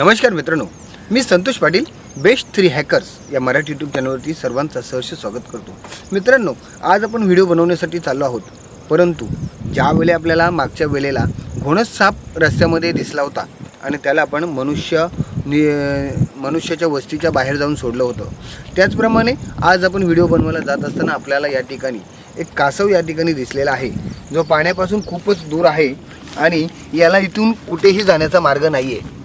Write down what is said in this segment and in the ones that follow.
नमस्कार मित्रांनो मी Santosh Patil best three hackers या मराठी यूट्यूब चॅनलवरती सर्वांचं सहर्ष स्वागत करतो. मित्रांनो आज आपण व्हिडिओ बनवण्यासाठी चाललो आहोत. परंतु ज्यावेळी आपल्याला मागच्या वेळेला घोणस साप रस्त्यामध्ये दिसला होता आणि त्याला आपण मनुष्य नि मनुष्याच्या वस्तीच्या बाहेर जाऊन सोडलं होतं. त्याचप्रमाणे आज आपण व्हिडिओ बनवायला जात असताना आपल्याला या ठिकाणी एक कासव या ठिकाणी दिसलेला आहे. जो पाण्यापासून खूपच दूर आहे आणि याला इथून कुठेही जाण्याचा मार्ग नाही आहे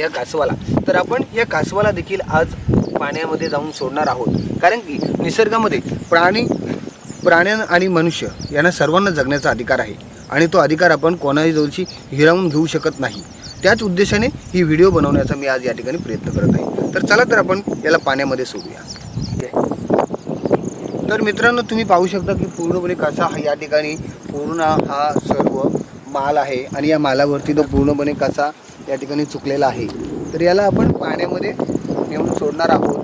या कासवाला. तर आपण या कासवाला देखील आज पाण्यामध्ये जाऊन सोडणार आहोत. कारण की निसर्गामध्ये प्राणी प्राण्या आणि मनुष्य यांना सर्वांना जगण्याचा अधिकार आहे. आणि तो अधिकार आपण कोणाही जवळची हिरावून घेऊ शकत नाही. त्याच उद्देशाने ही व्हिडिओ बनवण्याचा मी आज या ठिकाणी प्रयत्न करत आहे. तर चला तर आपण याला पाण्यामध्ये सोडूया. तर मित्रांनो तुम्ही पाहू शकता की पूर्णपणे कसा हा या ठिकाणी पूर्ण हा सर्व माल आहे. आणि या मालावरती तो पूर्णपणे कसा या ठिकाणी चुकलेला आहे. तर याला आपण पाण्यामध्ये नेऊन सोडणार आहोत.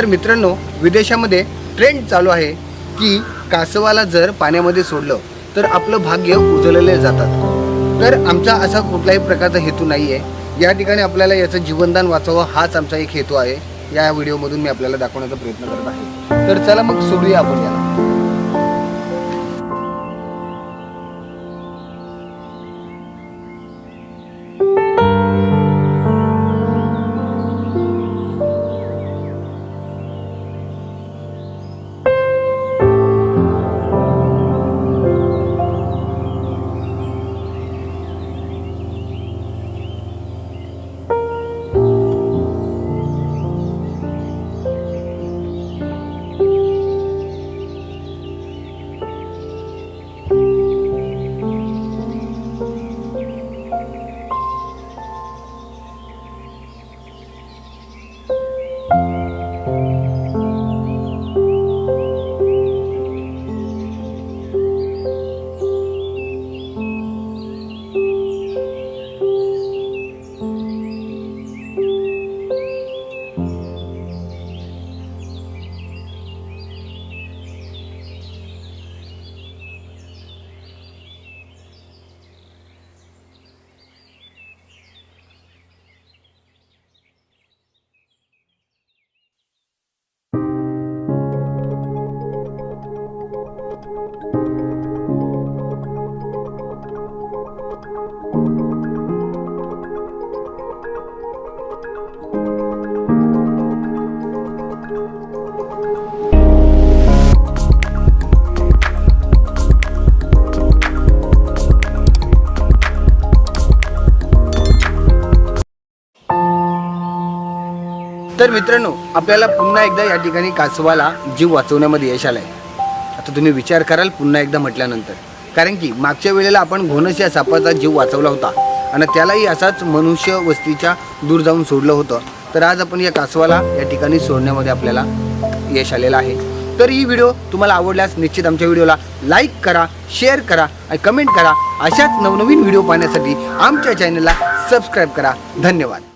तर मित्रांनो विदेशामध्ये ट्रेंड चालू आहे की कासवाला जर पाण्यामध्ये सोडलं तर आपलं भाग्य उजळले जातात. तर आमचा असा कुठलाही प्रकारचा हेतू नाही आहे या ठिकाणी आपल्याला याचं जीवनदान वाचावं हाच आमचा एक हेतू आहे. या व्हिडिओमधून मी आपल्याला दाखवण्याचा प्रयत्न करत आहे. तर चला मग सोडूया आपण याला. तर मित्रांनो आपल्याला पुन्हा एकदा या ठिकाणी कासवाला जीव वाचवण्यामध्ये यश आलं आहे आता तुम्ही विचार कराल पुन्हा एकदा म्हटल्यानंतर. कारण की मागच्या वेळेला आपण घोणस या सापाचा जीव वाचवला होता. आणि त्यालाही असाच मनुष्य वस्तीच्या दूर जाऊन सोडलं होतं. तर आज आपण या कासवाला या ठिकाणी सोडण्यामध्ये आपल्याला यश आलेलं आहे. तर ही व्हिडिओ तुम्हाला आवडल्यास निश्चित आमच्या व्हिडिओला लाईक करा शेअर करा आणि कमेंट करा. अशाच नवनवीन व्हिडिओ पाहण्यासाठी आमच्या चॅनलला सबस्क्राईब करा. धन्यवाद.